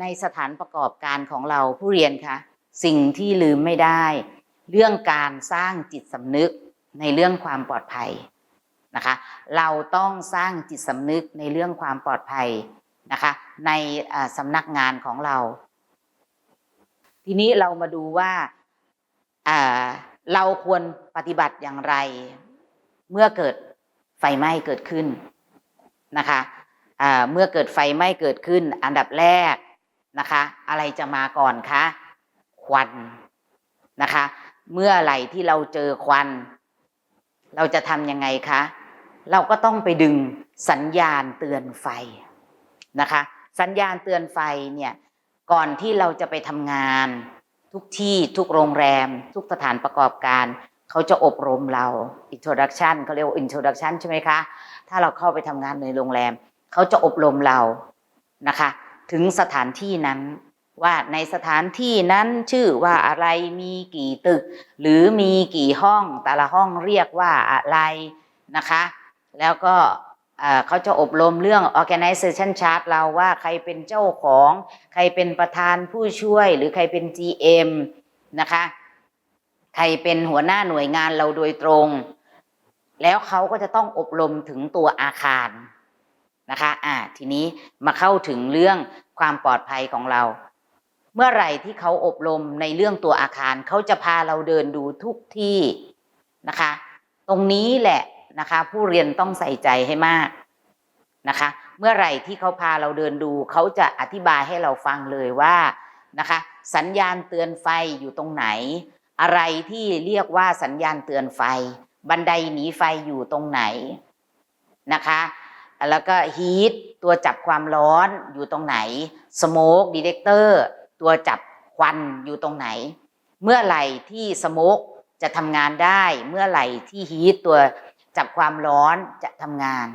ในสถานประกอบการของเราผู้เรียนคะสิ่งที่ลืมไม่ได้ เรื่องการสร้างจิตสำนึกในเรื่องความปลอดภัยนะคะ เราต้องสร้างจิตสำนึกในเรื่องความปลอดภัยนะคะ ในสำนักงานของเรา ทีนี้เรามาดูว่าเราควรปฏิบัติอย่างไร เมื่อเกิดไฟไหม้เกิดขึ้นนะคะ เมื่อเกิดไฟไหม้เกิดขึ้นอันดับแรกนะคะ อะไรจะมาก่อนคะควันนะคะ เมื่อไหร่ที่เราเจอควัน เราจะทำยังไงคะ เราก็ต้องไปดึงสัญญาณเตือนไฟนะคะ สัญญาณเตือนไฟเนี่ยก่อนที่เราจะไปทำงาน ทุกที่ทุกโรงแรม ทุกสถานประกอบการเขาจะอบรมเรา introduction เขาเรียกว่า introduction ใช่ไหมคะ ถ้าเราเข้าไปทำงานในโรงแรม เขาจะอบรมเรานะคะ ถึงสถานที่นั้นว่าในสถานที่นั้นชื่อว่าอะไรมีกี่ตึก หรือมีกี่ห้องแต่ละห้องเรียกว่าอะไรนะคะ แล้วก็เขาจะอบรมเรื่อง organization chart เราว่าใครเป็นเจ้าของ ใครเป็นประธานผู้ช่วย หรือใครเป็น GM นะคะ ใครเป็นหัวหน้าหน่วยงานเราโดยตรง แล้วเขาก็จะต้องอบรมถึงตัวอาคาร นะคะอ่าทีนี้มาเข้าถึงเรื่องความปลอดภัยของเรา เมื่อไหร่ที่เขาอบรมในเรื่องตัวอาคารเขาจะพาเราเดินดูทุกที่นะคะ ตรงนี้แหละนะคะ ผู้เรียนต้องใส่ใจให้มากนะคะ เมื่อไหร่ที่เขาพาเราเดินดู เขาจะอธิบายให้เราฟังเลยว่านะคะ สัญญาณเตือนไฟอยู่ตรงไหน อะไรที่เรียกว่าสัญญาณเตือนไฟ บันไดหนีไฟอยู่ตรงไหนนะคะ แล้วก็ฮีทตัวจับความร้อนอยู่ตรงไหนสโมกดีเ e กเตอร์ตัวจับควันอยู่ตรงไหน เมื่อไหร่ที่สโมกจะทำงานได้ เมื่อไหร่ที่ฮีทตัวจับความร้อนจะทำงาน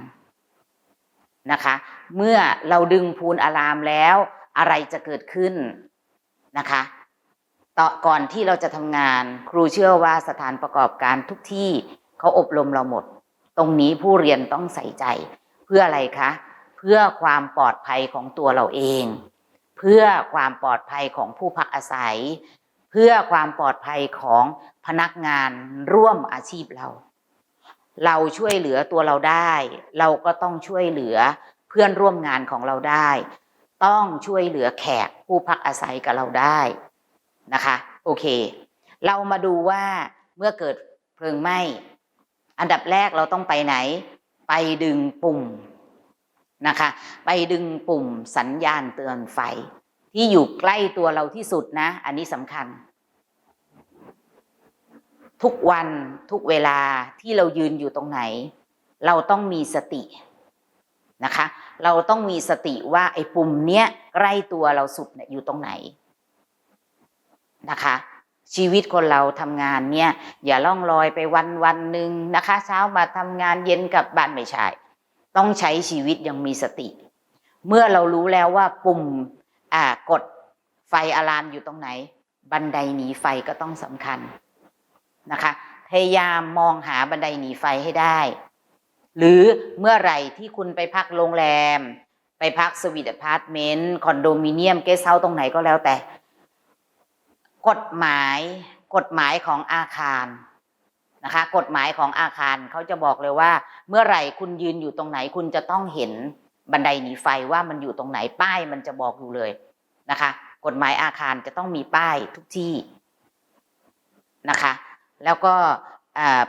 นะคะ เมื่อเราดึงพูนอะลามแล้วอะไรจะเกิดขึ้นนะคะต่อก่อนที่เราจะทำงาน ครูเชื่อว่าสถานประกอบการทุกที่เขาอบรมเราหมด ตรงนี้ผู้เรียนต้องใส่ใจ พื่ออะไรคะ เพื่อความปลอดภัยของตัวเราเอง เพื่อความปลอดภัยของผู้พักอาศัย เพื่อความปลอดภัยของพนักงานร่วมอาชีพเรา เราช่วยเหลือตัวเราได้ เราก็ต้องช่วยเหลือเพื่อนร่วมงานของเราได้ ต้องช่วยเหลือแขกผู้พักอาศัยกับเราได้นะคะ โอเค เรามาดูว่าเมื่อเกิดเพลิงไหม้อันดับแรกเราต้องไปไหน ไปดึงปุ่มนะคะ ไปดึงปุ่มสัญญาณเตือนไฟ ที่อยู่ใกล้ตัวเราที่สุดนะ อันนี้สำคัญ ทุกวันทุกเวลาที่เรายืนอยู่ตรงไหน เราต้องมีสตินะคะ เราต้องมีสติว่าไอ้ปุ่มเนี้ยใกล้ตัวเราสุดเนี่ยอยู่ตรงไหนนะคะ ชีวิตคนเราทำงานเนี่ยอย่าล่องลอยไปวันวันหนึ่งนะคะ เช้ามาทำงานเย็นกลับบ้านไม่ใช่ ต้องใช้ชีวิตยังมีสติ เมื่อเรารู้แล้วว่าปุ่มอ่ากดไฟอะลามอยู่ตรงไหน บันไดหนีไฟก็ต้องสำคัญนะคะ พยายามมองหาบันไดหนีไฟให้ได้ หรือเมื่อไหร่ที่คุณไปพักโรงแรม ไปพักสวีทอพาร์ตเมนต์คอนโดมิเนียมเกสเฮาส์ตรงไหนก็แล้วแต่ กฎหมายกฎหมายของอาคารนะคะ กฎหมายของอาคารเขาจะบอกเลยว่า เมื่อไหร่คุณยืนอยู่ตรงไหนคุณจะต้องเห็นบันไดหนีไฟว่ามันอยู่ตรงไหนป้ายมันจะบอกอยู่เลยนะคะ กฎหมายอาคารจะต้องมีป้ายทุกที่นะคะ แล้วก็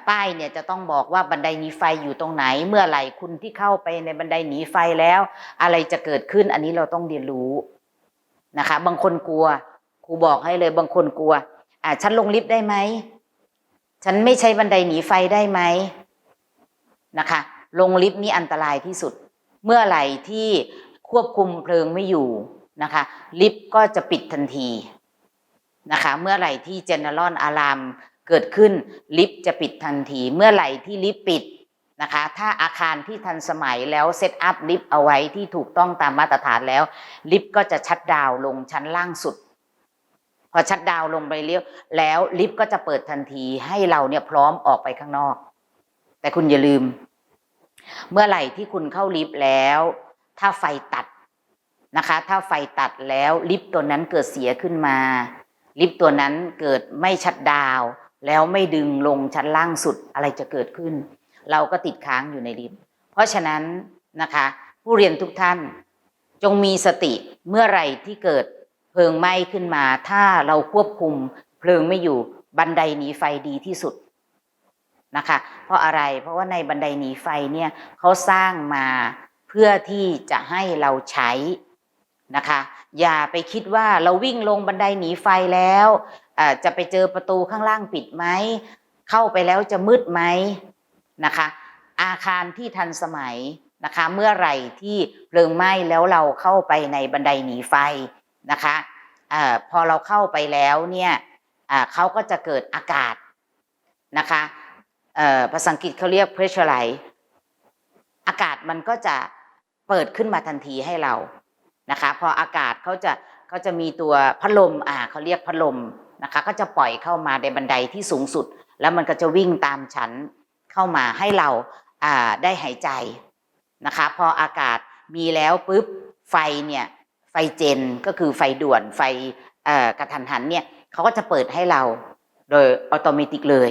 ป้ายเนี่ยจะต้องบอกว่าบันไดหนีไฟอยู่ตรงไหน เมื่อไหร่คุณที่เข้าไปในบันไดหนีไฟแล้ว อะไรจะเกิดขึ้นอันนี้เราต้องเรียนรู้นะคะ บางคนกลัว ครูบอกให้เลยบางคนกลัว อ่าฉันลงลิฟต์ได้ไหม ฉันไม่ใช้บันไดหนีไฟได้ไหมนะคะ ลงลิฟต์นี้อันตรายที่สุด เมื่อไหร่ที่ควบคุมเพลิงไม่อยู่นะคะ ลิฟต์ก็จะปิดทันทีนะคะ เมื่อไหร่ที่เจเนอรอนอะลามเกิดขึ้นลิฟต์จะปิดทันที เมื่อไหร่ที่ลิฟต์ปิดนะคะ ถ้าอาคารที่ทันสมัยแล้วเซตอัพลิฟต์เอาไว้ที่ถูกต้องตามมาตรฐานแล้ว ลิฟต์ก็จะชัดดาวลงชั้นล่างสุด พอชัดดาวลงไปเลี้ยวแล้วลิฟต์ก็จะเปิดทันทีให้เราเนี่ยพร้อมออกไปข้างนอก แต่คุณอย่าลืม เมื่อไหร่ที่คุณเข้าลิฟต์แล้ว ถ้าไฟตัดนะคะ ถ้าไฟตัดแล้วลิฟต์ตัวนั้นเกิดเสียขึ้นมา ลิฟต์ตัวนั้นเกิดไม่ชัดดาว แล้วไม่ดึงลงชั้นล่างสุดอะไรจะเกิดขึ้น เราก็ติดค้างอยู่ในลิฟต์เพราะฉะนั้นนะคะ ผู้เรียนทุกท่านจงมีสติเมื่อไหร่ที่เกิด เพลิงไหม้ขึ้นมา ถ้าเราควบคุมเพลิงไม่อยู่บันไดหนีไฟดีที่สุดนะคะ เพราะอะไรเพราะว่าในบันไดหนีไฟเนี่ยเขาสร้างมาเพื่อที่จะให้เราใช้นะคะ อย่าไปคิดว่าเราวิ่งลงบันไดหนีไฟแล้วจะไปเจอประตูข้างล่างปิดไหมเข้าไปแล้วจะมืดไหมนะคะ อาคารที่ทันสมัยนะคะ เมื่อไหร่ที่เพลิงไหม้แล้วเราเข้าไปในบันไดหนีไฟ นะคะอพอเราเข้าไปแล้วเนี่ยเขาก็จะเกิดอากาศนะคะภาษาอังกฤษเขาเรียก pressurize อากาศมันก็จะเปิดขึ้นมาทันทีให้เรานะคะ พออากาศเขาจะเขาจะมีตัวพัดลมอ่าเขาเรียกพัดลมนะคะ ก็จะปล่อยเข้ามาในบันไดที่สูงสุด แล้วมันก็จะวิ่งตามชั้นเข้ามาให้เราอ่าได้หายใจนะคะ พออากาศมีแล้วปุ๊บไฟเนี่ย ไฟเจนก็คือไฟด่วนไฟกระทันหันเนี่ยเขาก็จะเปิดให้เราโดยอัตโนมัติเลย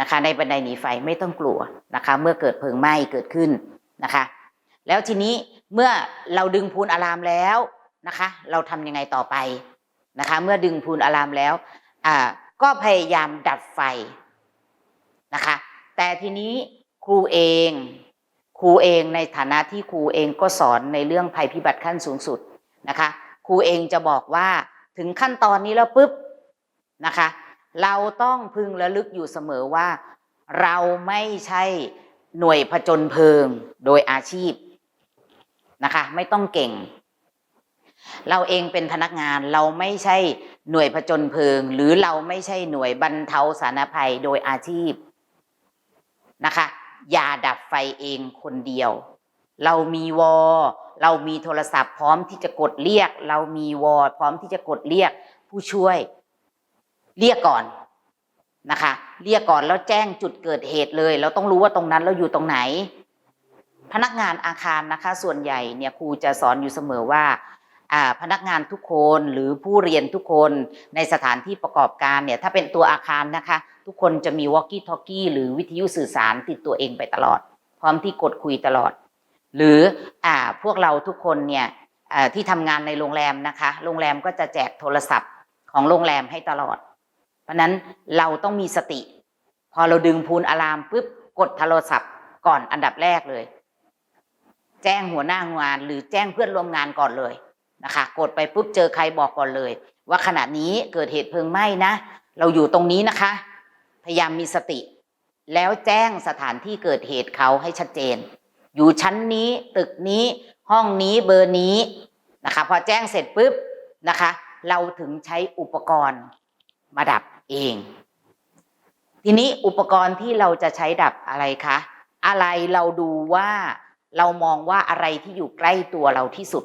นะคะ ในบันไดหนีไฟไม่ต้องกลัวนะคะ เมื่อเกิดเพลิงไหม้เกิดขึ้นนะคะ แล้วทีนี้เมื่อเราดึงพูนอะลามแล้วนะคะ เราทำยังไงต่อไปนะคะ เมื่อดึงพูนอะลามแล้วอ่าก็พยายามดับไฟนะคะ แต่ทีนี้ครูเอง ครูเองในฐานะที่ครูเองก็สอนในเรื่องภัยพิบัติขั้นสูงสุด นะคะ ครูเองจะบอกว่าถึงขั้นตอนนี้แล้วปุ๊บนะคะ เราต้องพึงระลึกอยู่เสมอว่า เราไม่ใช่หน่วยผจญเพลิงโดยอาชีพนะคะ ไม่ต้องเก่ง เราเองเป็นพนักงานเราไม่ใช่หน่วยผจญเพลิง หรือเราไม่ใช่หน่วยบรรเทาสาธารณภัยโดยอาชีพนะคะ อย่าดับไฟเองคนเดียว เรามีวอ เรามีโทรศัพท์พร้อมที่จะกดเรียก เรามีวอพร้อมที่จะกดเรียกผู้ช่วย เรียกก่อนนะคะ เรียกก่อนแล้วแจ้งจุดเกิดเหตุเลย เราต้องรู้ว่าตรงนั้นเราอยู่ตรงไหน พนักงานอาคารนะคะ ส่วนใหญ่เนี่ยครูจะสอนอยู่เสมอว่าพนักงานทุกคนหรือผู้เรียนทุกคนในสถานที่ประกอบการเนี่ยถ้าเป็นตัวอาคารนะคะ ทุกคนจะมี walkie talkie หรือวิทยุสื่อสารติดตัวเองไปตลอด พร้อมที่กดคุยตลอด หรืออ่าพวกเราทุกคนเนี่ยที่ทำงานในโรงแรมนะคะ โรงแรมก็จะแจกโทรศัพท์ของโรงแรมให้ตลอด เพราะฉะนั้นเราต้องมีสติ พอเราดึงพูนอะลามปุ๊บกดโทรศัพท์ก่อนอันดับแรกเลย แจ้งหัวหน้างาน หรือแจ้งเพื่อนร่วมงานก่อนเลยนะคะ กดไปปุ๊บเจอใครบอกก่อนเลย ว่าขณะนี้เกิดเหตุเพลิงไหม้นะ เราอยู่ตรงนี้นะคะ พยายามมีสติ แล้วแจ้งสถานที่เกิดเหตุเขาให้ชัดเจน อยู่ชั้นนี้ตึกนี้ห้องนี้เบอร์นี้นะคะ พอแจ้งเสร็จปุ๊บนะคะ เราถึงใช้อุปกรณ์มาดับเอง ทีนี้อุปกรณ์ที่เราจะใช้ดับอะไรคะอะไรเราดูว่าเรามองว่าอะไรที่อยู่ใกล้ตัวเราที่สุด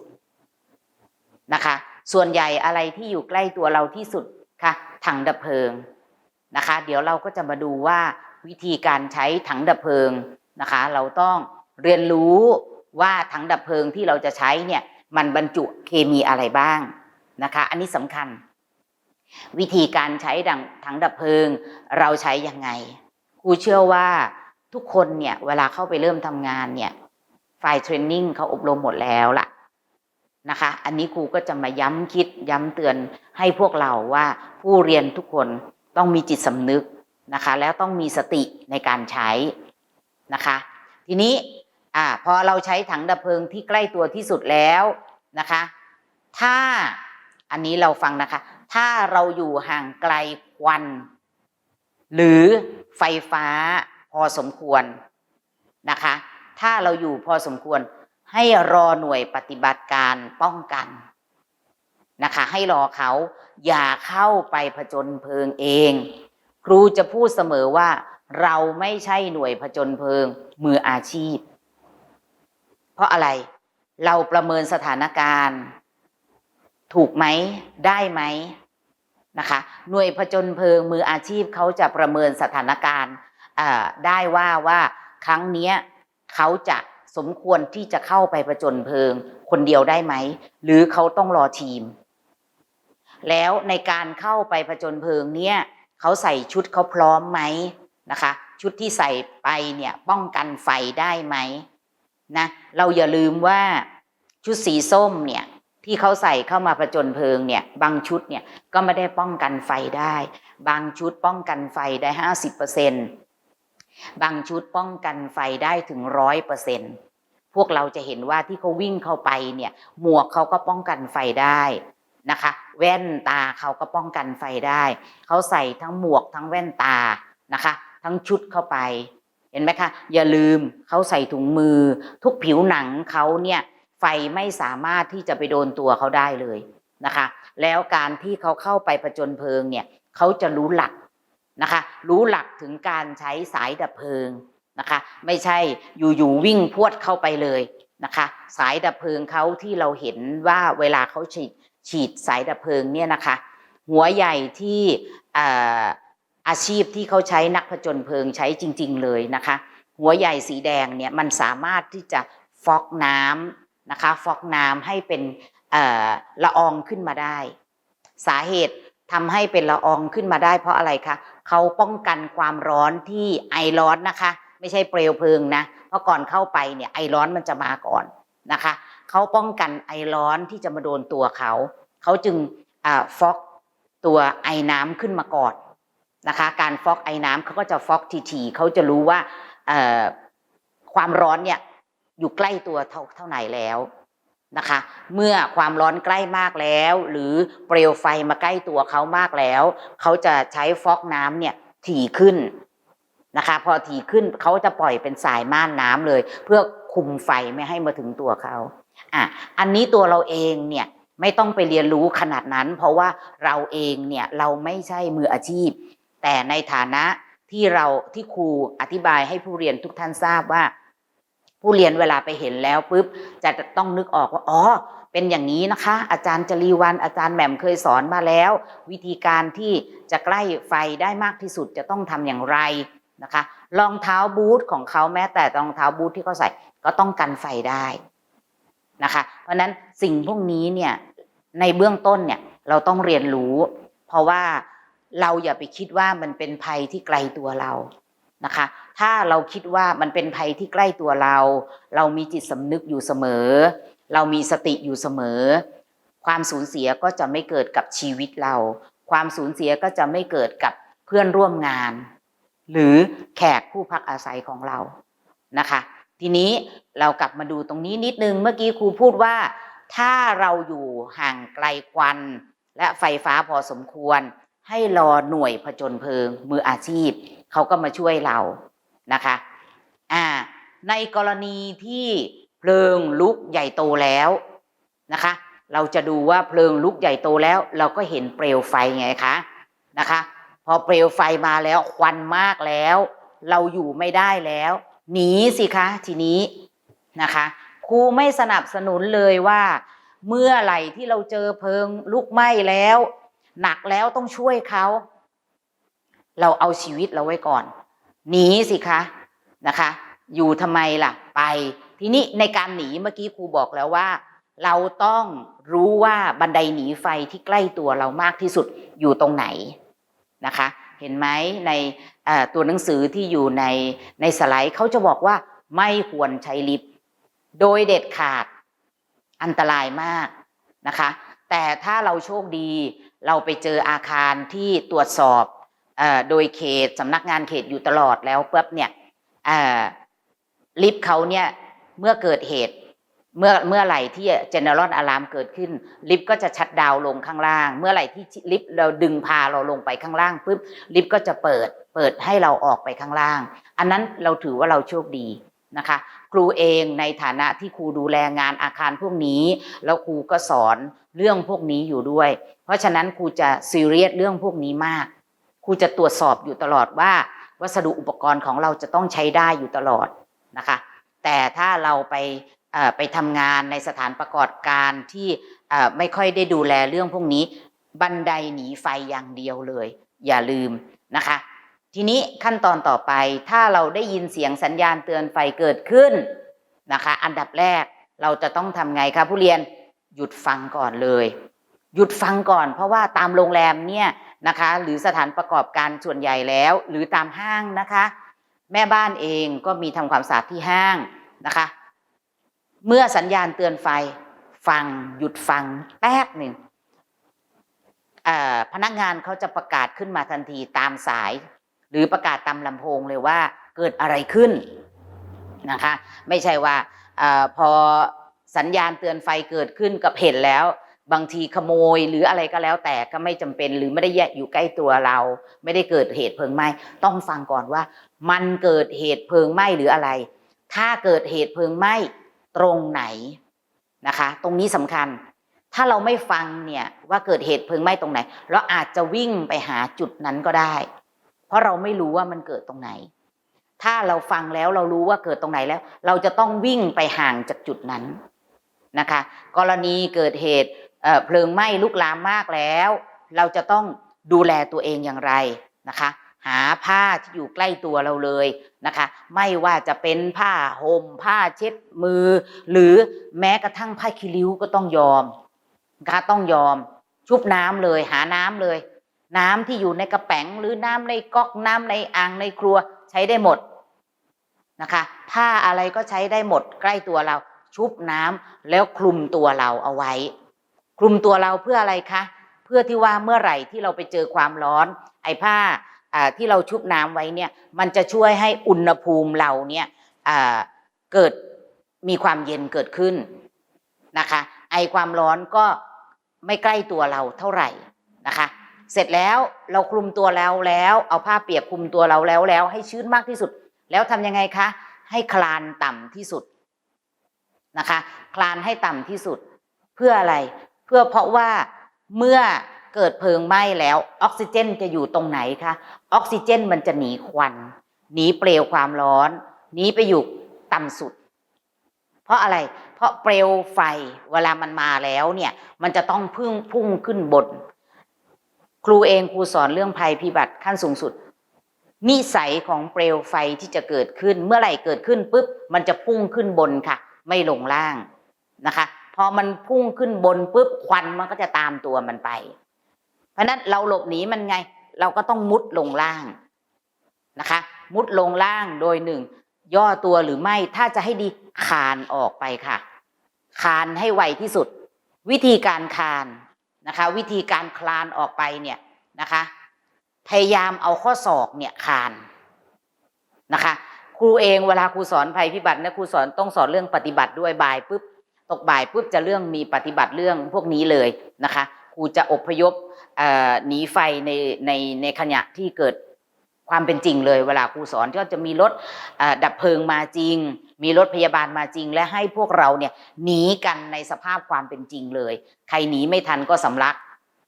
นะคะ ส่วนใหญ่อะไรที่อยู่ใกล้ตัวเราที่สุดคะถังดับเพลิงนะคะ เดี๋ยวเราก็จะมาดูว่าวิธีการใช้ถังดับเพลิงนะคะ เราต้อง เรียนรู้ว่าถังดับเพลิงที่เราจะใช้เนี่ยมันบรรจุเคมีอะไรบ้างนะคะ อันนี้สำคัญ วิธีการใช้ดังถังดับเพลิง เราใช้ยังไงครูเชื่อว่าทุกคนเนี่ยเวลาเข้าไปเริ่มทำงานเนี่ยฝ่ายเทรนนิ่งเขาอบรมหมดแล้วล่ะนะคะ อันนี้ครูก็จะมาย้ำคิดย้ำเตือนให้พวกเราว่าผู้เรียนทุกคนต้องมีจิตสำนึกนะคะ แล้วต้องมีสติในการใช้นะคะ ทีนี้ อ่าพอเราใช้ถังดับเพลิงที่ใกล้ตัวที่สุดแล้วนะคะ ถ้าอันนี้เราฟังนะคะ ถ้าเราอยู่ห่างไกลควัน หรือไฟฟ้าพอสมควรนะคะ ถ้าเราอยู่พอสมควร ให้รอหน่วยปฏิบัติการป้องกันนะคะ ให้รอเขาอย่าเข้าไปผจญเพลิงเอง ครูจะพูดเสมอว่าเราไม่ใช่หน่วยผจญเพลิงมืออาชีพ เพราะอะไรเราประเมินสถานการณ์ ถูกไหมได้ไหมนะคะ หน่วยผจญเพลิงมืออาชีพเขาจะประเมินสถานการณ์ได้ว่าว่าครั้งนี้เขาจะสมควรที่จะเข้าไปประจนเพลิง คนเดียวได้ไหม หรือเขาต้องรอทีม แล้วในการเข้าไปประจนเพลิงเนี่ยเขาใส่ชุดเขาพร้อมไหมนะคะ ชุดที่ใส่ไปเนี่ยป้องกันไฟได้ไหม นะเราอย่าลืมว่าชุดสีส้มเนี่ยที่เขาใส่เข้ามาประจนเพลิงเนี่ยบางชุดเนี่ยก็ไม่ได้ป้องกันไฟได้ บางชุดป้องกันไฟได้ห้าสิบเปอร์เซ็นบางชุดป้องกันไฟได้ถึงร้อยเปอร์เซ็นพวกเราจะเห็นว่าที่เขาวิ่งเข้าไปเนี่ยหมวกเขาก็ป้องกันไฟได้นะคะ แว่นตาเขาก็ป้องกันไฟได้ เขาใส่ทั้งหมวกทั้งแว่นตานะคะ ทั้งชุดเข้าไป เห็นไหมคะอย่าลืมเขาใส่ถุงมือ ทุกผิวหนังเขาเนี่ยไฟไม่สามารถที่จะไปโดนตัวเขาได้เลยนะคะ แล้วการที่เขาเข้าไปประจนเพลิงเนี่ยเขาจะรู้หลักนะคะ รู้หลักถึงการใช้สายดับเพลิงนะคะ ไม่ใช่อยู่ๆวิ่งพวดเข้าไปเลยนะคะ สายดับเพลิงเขาที่เราเห็นว่าเวลาเขาฉีดฉีดสายดับเพลิงเนี่ยนะคะ หัวใหญ่ที่ อาชีพที่เขาใช้นักผจญเพลิงใช้จริง ๆ เลยนะคะ หัวใหญ่สีแดงเนี่ยมันสามารถที่จะฟอกน้ำนะคะฟอกน้ำให้เป็นละอองขึ้นมาได้ สาเหตุทำให้เป็นละอองขึ้นมาได้ เพราะอะไรคะเขาป้องกันความร้อนที่ไอร้อนนะคะ ไม่ใช่เปลวเพลิงนะเพราะก่อนเข้าไปเนี่ยไอร้อนมันจะมาก่อนนะคะเขาป้องกันไอร้อนที่จะมาโดนตัวเขาเขาจึงอฟอกตัวไอน้ำขึ้นมาก่อน นะคะการฟอกไอ้น้ำเขาก็จะฟอกทีๆเขาจะรู้ว่าความร้อนเนี่ยอยู่ใกล้ตัวเท่าเท่าไหนแล้วนะคะ เมื่อความร้อนใกล้มากแล้ว หรือเปลวไฟมาใกล้ตัวเขามากแล้ว เขาจะใช้ฟอกน้ำเนี่ยถี่ขึ้นนะคะ พอถี่ขึ้นเขาจะปล่อยเป็นสายม่านน้ำเลย เพื่อคุมไฟไม่ให้มาถึงตัวเขาอะอันนี้ตัวเราเองเนี่ยไม่ต้องไปเรียนรู้ขนาดนั้น เพราะว่าเราเองเนี่ยเราไม่ใช่มืออาชีพ แต่ในฐานะที่เราที่ครูอธิบายให้ผู้เรียนทุกท่านทราบว่า ผู้เรียนเวลาไปเห็นแล้วปุ๊บจะต้องนึกออกว่าอ๋อเป็นอย่างนี้นะคะ อาจารย์จรีวันอาจารย์แหม่มเคยสอนมาแล้ว วิธีการที่จะใกล้ไฟได้มากที่สุดจะต้องทำอย่างไรนะคะรองเท้าบูทของเขาแม้แต่รองเท้าบูทที่เขาใส่ก็ต้องกันไฟได้นะคะ เพราะนั้นสิ่งพวกนี้เนี่ยในเบื้องต้นเนี่ยเราต้องเรียนรู้ เพราะว่า เราอย่าไปคิดว่ามันเป็นภัยที่ไกลตัวเรานะคะ ถ้าเราคิดว่ามันเป็นภัยที่ใกล้ตัวเรา เรามีจิตสำนึกอยู่เสมอ เรามีสติอยู่เสมอ ความสูญเสียก็จะไม่เกิดกับชีวิตเรา ความสูญเสียก็จะไม่เกิดกับเพื่อนร่วมงาน หรือแขกผู้พักอาศัยของเรานะคะ ทีนี้เรากลับมาดูตรงนี้นิดนึงเมื่อกี้ครูพูดว่า ถ้าเราอยู่ห่างไกลควันและไฟฟ้าพอสมควร ให้รอหน่วยผจญเพลิงมืออาชีพ เขาก็มาช่วยเรานะคะอ่าในกรณีที่เพลิงลุกใหญ่โตแล้วนะคะ เราจะดูว่าเพลิงลุกใหญ่โตแล้ว เราก็เห็นเปลวไฟไงคะนะคะ พอเปลวไฟมาแล้วควันมากแล้ว เราอยู่ไม่ได้แล้วหนีสิคะทีนี้นะคะครูไม่สนับสนุนเลยว่า เมื่อไหร่ที่เราเจอเพลิงลุกไหม้แล้ว หนักแล้วต้องช่วยเขา เราเอาชีวิตเราไว้ก่อน หนีสิคะนะคะ อยู่ทำไมล่ะ ไป ทีนี้ในการหนีเมื่อกี้ครูบอกแล้วว่า เราต้องรู้ว่าบันไดหนีไฟที่ใกล้ตัวเรามากที่สุดอยู่ตรงไหนนะคะ เห็นไหมในตัวหนังสือที่อยู่ในในสไลด์เขาจะบอกว่าไม่ควรใช้ลิฟต์โดยเด็ดขาดอันตรายมากนะคะ แต่ถ้าเราโชคดี เราไปเจออาคารที่ตรวจสอบโดยเขตสำนักงานเขตอยู่ตลอดแล้วปุ๊บเนี่ยลิฟต์เขาเนี่ยเมื่อเกิดเหตุเมื่อเมื่อไหร่ที่ general alarm เกิดขึ้น ลิฟต์ก็จะชัดดาวลงข้างล่าง เมื่อไหร่ที่ลิฟต์เราดึงพาเราลงไปข้างล่างปุ๊บลิฟต์ก็จะเปิดเปิดให้เราออกไปข้างล่าง อันนั้นเราถือว่าเราโชคดี นะคะครูเองในฐานะที่ครูดูแลงานอาคารพวกนี้ แล้วครูก็สอนเรื่องพวกนี้อยู่ด้วย เพราะฉะนั้นครูจะซีเรียสเรื่องพวกนี้มากครูจะตรวจสอบอยู่ตลอดว่า วัสดุอุปกรณ์ของเราจะต้องใช้ได้อยู่ตลอดนะคะแต่ถ้าเราไปไปทำงานในสถานประกอบการที่ไม่ค่อยได้ดูแลเรื่องพวกนี้ บันไดหนีไฟอย่างเดียวเลย อย่าลืมนะคะ ทีนี้ขั้นตอนต่อไปถ้าเราได้ยินเสียงสัญญาณเตือนไฟเกิดขึ้นนะคะ อันดับแรกเราจะต้องทำไงคะผู้เรียนหยุดฟังก่อนเลย หยุดฟังก่อน เพราะว่าตามโรงแรมเนี่ยนะคะ หรือสถานประกอบการส่วนใหญ่แล้ว หรือตามห้างนะคะ แม่บ้านเองก็มีทำความสะอาดที่ห้างนะคะ เมื่อสัญญาณเตือนไฟฟังหยุดฟังแป๊บหนึ่งพนักงานเขาจะประกาศขึ้นมาทันทีตามสาย รือประกาศตามลำโพงเลยว่าเกิดอะไรขึ้นนะคะ ไม่ใช่ว่าอพอสัญญาณเตือนไฟเกิดขึ้นกับเห็นแล้ว บางทีขโมยหรืออะไรก็แล้วแต่ก็ไม่จำเป็นหรือไม่ได้แยกอยู่ใกล้ตัวเรา ไม่ได้เกิดเหตุเพลิงไหม้ต้องฟังก่อนว่า มันเกิดเหตุเพลิงไหม้หรืออะไร ถ้าเกิดเหตุเพลิงไหม้ตรงไหนนะคะ ตรงนี้สำคัญ ถ้าเราไม่ฟังเนี่ยว่าเกิดเหตุเพลิงไหม้ตรงไหน เราอาจจะวิ่งไปหาจุดนั้นก็ได้ ราะเราไม่รู้ว่ามันเกิดตรงไหน ถ้าเราฟังแล้วเรารู้ว่าเกิดตรงไหนแล้ว เราจะต้องวิ่งไปห่างจากจุดนั้นนะคะ กรณีเกิดเหตุเเพลิงไหม้ลุกลามมากแล้ว เราจะต้องดูแลตัวเองอย่างไรนะคะ หาผ้าที่อยู่ใกล้ตัวเราเลยนะคะ ไม่ว่าจะเป็นผ้าห่มผ้าเช็ดมือ หรือแม้กระทั่งผ้าคีริ้วก็ต้องยอมนะคะต้องยอมชุบน้ำเลย หาน้ำเลย น้ำที่อยู่ในกระแป๋งหรือน้ำในก๊อกน้ำในอ่างในครัวใช้ได้หมดนะคะ ผ้าอะไรก็ใช้ได้หมดใกล้ตัวเรา ชุบน้ำแล้วคลุมตัวเราเอาไว้ คลุมตัวเราเพื่ออะไรคะ เพื่อที่ว่าเมื่อไหร่ที่เราไปเจอความร้อน ไอ้ผ้าที่เราชุบน้ำไว้เนี่ย มันจะช่วยให้อุณหภูมิเราเนี่ยเกิดมีความเย็นเกิดขึ้นนะคะ ไอความร้อนก็ไม่ใกล้ตัวเราเท่าไหร่นะคะ เสร็จแล้วเราคลุมตัวเราแล้ว เอาผ้าเปียกคลุมตัวเราแล้วแล้ว ให้ชื้นมากที่สุด แล้วทำยังไงคะ ให้คลานต่ำที่สุดนะคะ คลานให้ต่ำที่สุด เพื่ออะไร เพื่อเพราะว่าเมื่อเกิดเพลิงไหม้แล้วออกซิเจนจะอยู่ตรงไหนคะออกซิเจนมันจะหนีควัน หนีเปลวความร้อนหนีไปอยู่ต่ำสุด เพราะอะไร เพราะเปลวไฟเวลามันมาแล้วเนี่ย มันจะต้องพึ่งพุ่งขึ้นบน ครูเองครูสอนเรื่องภัยพิบัติขั้นสูงสุด นิสัยของเปลวไฟที่จะเกิดขึ้น เมื่อไหร่เกิดขึ้นปุ๊บมันจะพุ่งขึ้นบนค่ะ ไม่ลงล่างนะคะพอมันพุ่งขึ้นบนปุ๊บควันมันก็จะตามตัวมันไป เพราะนั้นเราหลบหนีมันไง เราก็ต้องมุดลงล่างนะคะ มุดลงล่างโดยหนึ่งย่อตัวหรือไม่ถ้าจะให้ดีคานออกไปค่ะ คานให้ไวที่สุด วิธีการคาน นะคะ วิธีการคลานออกไปเนี่ยนะคะ พยายามเอาข้อศอกเนี่ยคานนะคะ ครูเองเวลาครูสอนภัยพิบัติเนี่ยครูสอนต้องสอนเรื่องปฏิบัติด้วยบ่ายปุ๊บตกบ่ายปุ๊บจะเรื่องมีปฏิบัติเรื่องพวกนี้เลยนะคะครูจะอบพยพหนีไฟในในในขณะที่เกิด ความเป็นจริงเลยเวลาครูสอนก็จะมีรถดับเพลิงมาจริง มีรถพยาบาลมาจริง และให้พวกเราเนี่ยหนีกันในสภาพความเป็นจริงเลย ใครหนีไม่ทันก็สำลัก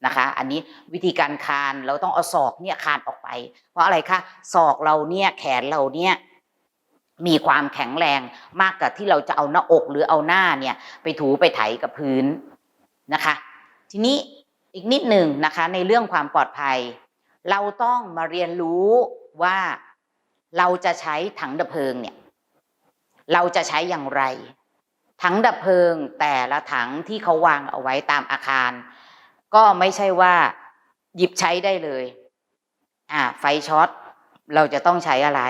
นะคะ อันนี้วิธีการคานเราต้องเอาศอกเนี่ยคานออกไป เพราะอะไรคะศอกเราเนี่ยแขนเราเนี่ยมีความแข็งแรงมากกว่าที่เราจะเอาหน้าอกหรือเอาหน้าเนี่ยไปถูไปไถกับพื้นนะคะ ทีนี้อีกนิดหนึ่งนะคะในเรื่องความปลอดภัย เราต้องมาเรียนรู้ว่าเราจะใช้ถังดับเพลิงเนี่ย เราจะใช้อย่างไร ถังดับเพลิงแต่ละถังที่เขาวางเอาไว้ตามอาคาร ก็ไม่ใช่ว่าหยิบใช้ได้เลย อ่า ไฟช็อตเราจะต้องใช้อะไร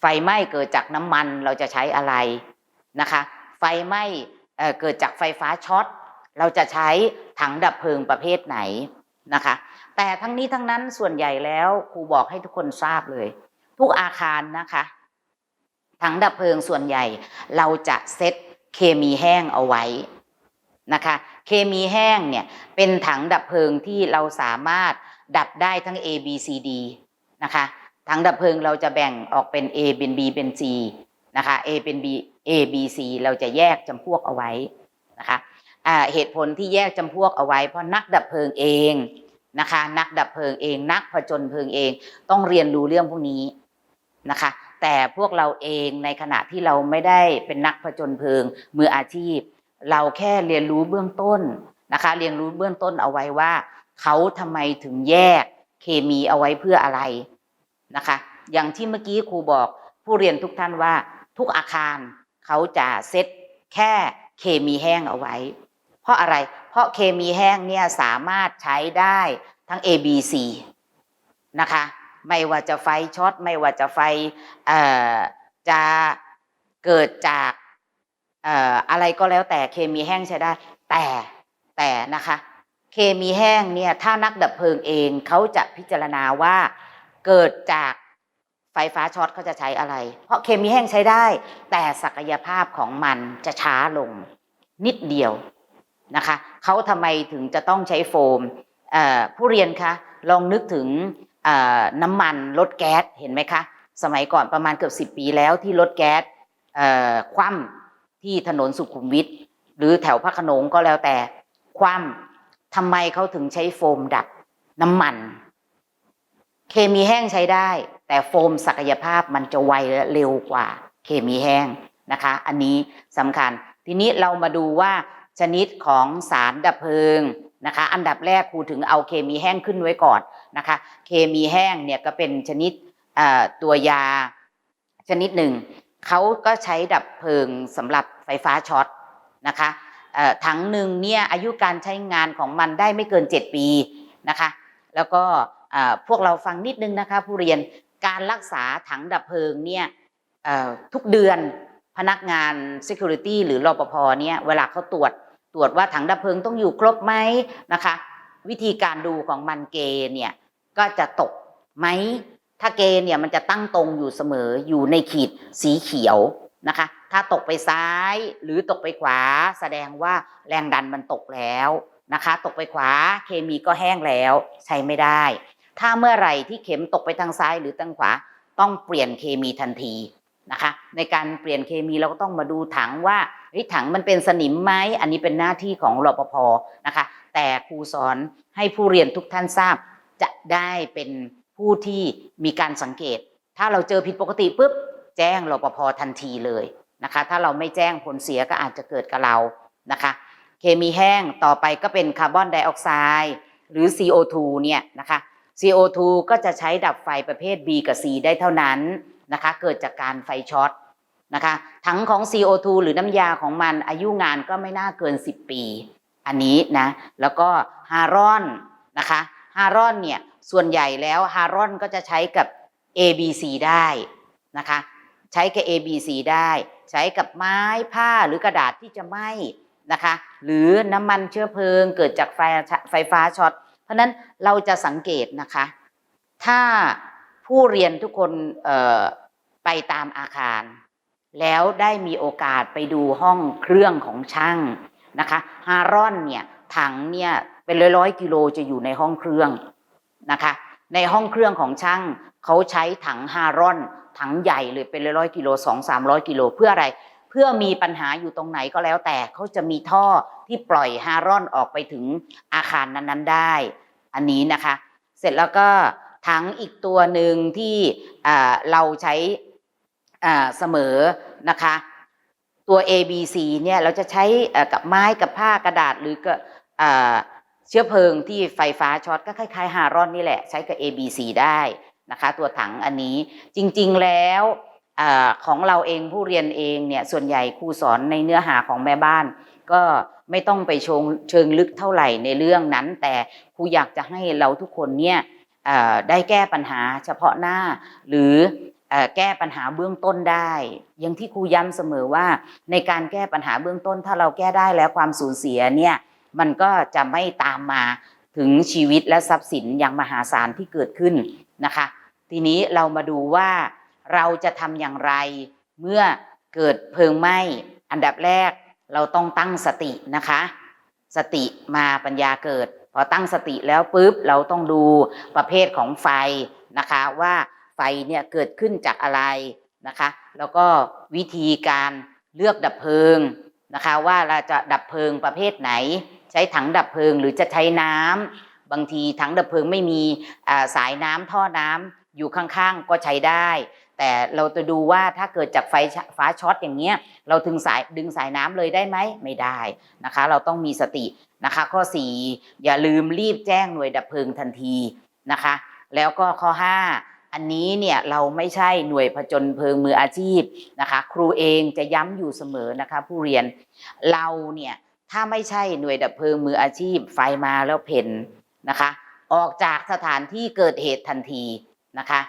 ไฟไหม้เกิดจากน้ำมันเราจะใช้อะไรนะคะ ไฟไหม้เอ่อเกิดจากไฟฟ้าช็อตเราจะใช้ถังดับเพลิงประเภทไหน นะคะ แต่ทั้งนี้ทั้งนั้นส่วนใหญ่แล้วครูบอกให้ทุกคนทราบเลย ทุกอาคารนะคะถังดับเพลิงส่วนใหญ่เราจะเซตเคมีแห้งเอาไว้นะคะ เคมีแห้งเนี่ยเป็นถังดับเพลิงที่เราสามารถดับได้ทั้ง A B C D นะคะถังดับเพลิงเราจะแบ่งออกเป็น A เป็น B เป็น C นะคะ A เป็น B A B C เราจะแยกจำพวกเอาไว้นะคะ เหตุผลที่แยกจำพวกเอาไว้ เพราะนักดับเพลิงเองนะคะ นักดับเพลิงเอง นักผจญเพลิงเอง ต้องเรียนรู้เรื่องพวกนี้นะคะ แต่พวกเราเองในขณะที่เราไม่ได้เป็นนักผจญเพลิงมืออาชีพ เราแค่เรียนรู้เบื้องต้นนะคะ เรียนรู้เบื้องต้นเอาไว้ว่าเขาทำไมถึงแยกเคมีเอาไว้เพื่ออะไรนะคะ อย่างที่เมื่อกี้ครูบอกผู้เรียนทุกท่านว่าทุกอาคารเขาจะเซตแค่เคมีแห้งเอาไว้ เพราะอะไร เพราะเคมีแห้งเนี่ยสามารถใช้ได้ทั้ง A B C นะคะ ไม่ว่าจะไฟช็อต ไม่ว่าจะไฟจะเกิดจากเอ่ออะไรก็แล้วแต่เคมีแห้งใช้ได้ แต่แต่นะคะ เคมีแห้งเนี่ยถ้านักดับเพลิงเองเขาจะพิจารณาว่าเกิดจากไฟฟ้าช็อตเขาจะใช้อะไร เพราะเคมีแห้งใช้ได้ แต่ศักยภาพของมันจะช้าลงนิดเดียว นะคะเขาทำไมถึงจะต้องใช้โฟมผู้เรียนคะลองนึกถึงน้ำมันรถแก๊สเห็นไหมคะสมัยก่อนประมาณเกือบสิบปีแล้วที่รถแก๊สคว่ำที่ถนนสุขุมวิทหรือแถวพระขนงก็แล้วแต่คว่ำทำไมเขาถึงใช้โฟมดับน้ำมัน เคมีแห้งใช้ได้ แต่โฟมศักยภาพมันจะไวและเร็วกว่าเคมีแห้งนะคะ อันนี้สำคัญ ทีนี้เรามาดูว่า ชนิดของสารดับเพลิงนะคะ อันดับแรกครูถึงเอาเคมีแห้งขึ้นไว้ก่อนนะคะ เคมีแห้งเนี่ยก็เป็นชนิดตัวยาชนิดหนึ่งเขาก็ใช้ดับเพลิงสำหรับไฟฟ้าช็อตนะคะถังหนึ่งเนี่ยอายุการใช้งานของมันได้ไม่เกิน 7 ปีนะคะ แล้วก็พวกเราฟังนิดนึงนะคะผู้เรียนการรักษาถังดับเพลิงเนี่ยทุกเดือนพนักงาน Security หรือรอปภเนี่ยเวลาเขาตรวจ ตรวจว่าถังดับเพลิงต้องอยู่ครบไหมนะคะ วิธีการดูของมันเกเนี่ยก็จะตกไหมถ้าเกเนี่ยมันจะตั้งตรงอยู่เสมออยู่ในขีดสีเขียวนะคะ ถ้าตกไปซ้ายหรือตกไปขวา แสดงว่าแรงดันมันตกแล้วนะคะ ตกไปขวาเคมีก็แห้งแล้วใช้ไม่ได้ ถ้าเมื่อไหร่ที่เข็มตกไปทางซ้ายหรือทางขวา ต้องเปลี่ยนเคมีทันที นะคะในการเปลี่ยนเคมีเราก็ต้องมาดูถังว่าถังมันเป็นสนิมไหมอันนี้เป็นหน้าที่ของรปภนะคะ แต่ครูสอนให้ผู้เรียนทุกท่านทราบ จะได้เป็นผู้ที่มีการสังเกต ถ้าเราเจอผิดปกติปุ๊บแจ้งรปภทันทีเลยนะคะ ถ้าเราไม่แจ้งผลเสียก็อาจจะเกิดกับเรานะคะ เคมีแห้งต่อไปก็เป็นคาร์บอนไดออกไซด์หรือ CO2 เนี่ยนะคะ CO2 ก็จะใช้ดับไฟประเภท B กับ C ได้เท่านั้น นะคะเกิดจากการไฟช็อตนะคะถังของ CO2 หรือน้ำยาของมันอายุงานก็ไม่น่าเกิน 10 ปี อันนี้นะแล้วก็ฮารอนนะคะฮารอนเนี่ยส่วนใหญ่แล้วฮารอนก็จะใช้กับ A B C ได้นะคะใช้กับ A B C ได้ ใช้กับไม้ผ้าหรือกระดาษที่จะไหม้นะคะหรือน้ำมันเชื้อเพลิงเกิดจากไฟไฟฟ้าช็อตเพราะฉะนั้นเราจะสังเกตนะคะ ถ้า ผู้เรียนทุกคนไปตามอาคาร แล้วได้มีโอกาสไปดูห้องเครื่องของช่างนะคะฮารอนเนี่ยถังเนี่ยเป็นร้อยร้อยกิโลจะอยู่ในห้องเครื่องนะคะในห้องเครื่องของช่างเขาใช้ถังฮารอนถังใหญ่เลยเป็นร้อยร้อยกิโลสองสามร้อยกิโลเพื่ออะไร เพื่อมีปัญหาอยู่ตรงไหนก็แล้วแต่เขาจะมีท่อที่ปล่อยฮารอนออกไปถึงอาคารนั้นๆได้ อันนี้นะคะ เสร็จแล้วก็ ถังอีกตัวหนึ่งที่เราใช้เสมอนะคะตัว A B C เนี่ยเราจะใช้กับไม้กับผ้ากระดาษหรือกับเชื้อเพลิงที่ไฟฟ้าช็อตก็คล้ายๆฮารอนนี่แหละใช้กับ A B C ได้นะคะตัวถังอันนี้จริงๆแล้วอของเราเองผู้เรียนเองเนี่ยส่วนใหญ่ครูสอนในเนื้อหาของแม่บ้าน ก็ไม่ต้องไปชงเชิงลึกเท่าไหร่ในเรื่องนั้น แต่ครูอยากจะให้เราทุกคนเนี่ย ได้แก้ปัญหาเฉพาะหน้า หรือแก้ปัญหาเบื้องต้นได้ อย่างที่ครูย้ำเสมอว่า ในการแก้ปัญหาเบื้องต้น ถ้าเราแก้ได้แล้วความสูญเสียเนี่ยมันก็จะไม่ตามมาถึงชีวิตและทรัพย์สินอย่างมหาศาลที่เกิดขึ้นนะคะ ทีนี้เรามาดูว่าเราจะทำอย่างไร เมื่อเกิดเพลิงไหม้อันดับแรกเราต้องตั้งสตินะคะ สติมาปัญญาเกิด พอตั้งสติแล้วปุ๊บเราต้องดูประเภทของไฟนะคะว่าไฟเนี่ยเกิดขึ้นจากอะไรนะคะ แล้วก็วิธีการเลือกดับเพลิงนะคะ ว่าเราจะดับเพลิงประเภทไหน ใช้ถังดับเพลิงหรือจะใช้น้ำบางทีถังดับเพลิงไม่มีอ่าสายน้ำท่อน้ำอยู่ข้างๆก็ใช้ได้ แต่เราจะดูว่าถ้าเกิดจากไฟฟ้าช็อตอย่างเงี้ยเราถึงสายดึงสายน้ำเลยได้ไหมไม่ได้นะคะ เราต้องมีสติ นะคะ ข้อ 4 อย่าลืมรีบแจ้งหน่วยดับเพลิงทันทีนะคะ แล้วก็ข้อ 5 อันนี้เนี่ยเราไม่ใช่หน่วยผจญเพลิงมืออาชีพนะคะ ครูเองจะย้ำอยู่เสมอนะคะผู้เรียนเราเนี่ยถ้าไม่ใช่หน่วยดับเพลิงมืออาชีพ ไฟมาแล้วเพ่นนะคะ ออกจากสถานที่เกิดเหตุทันทีนะคะ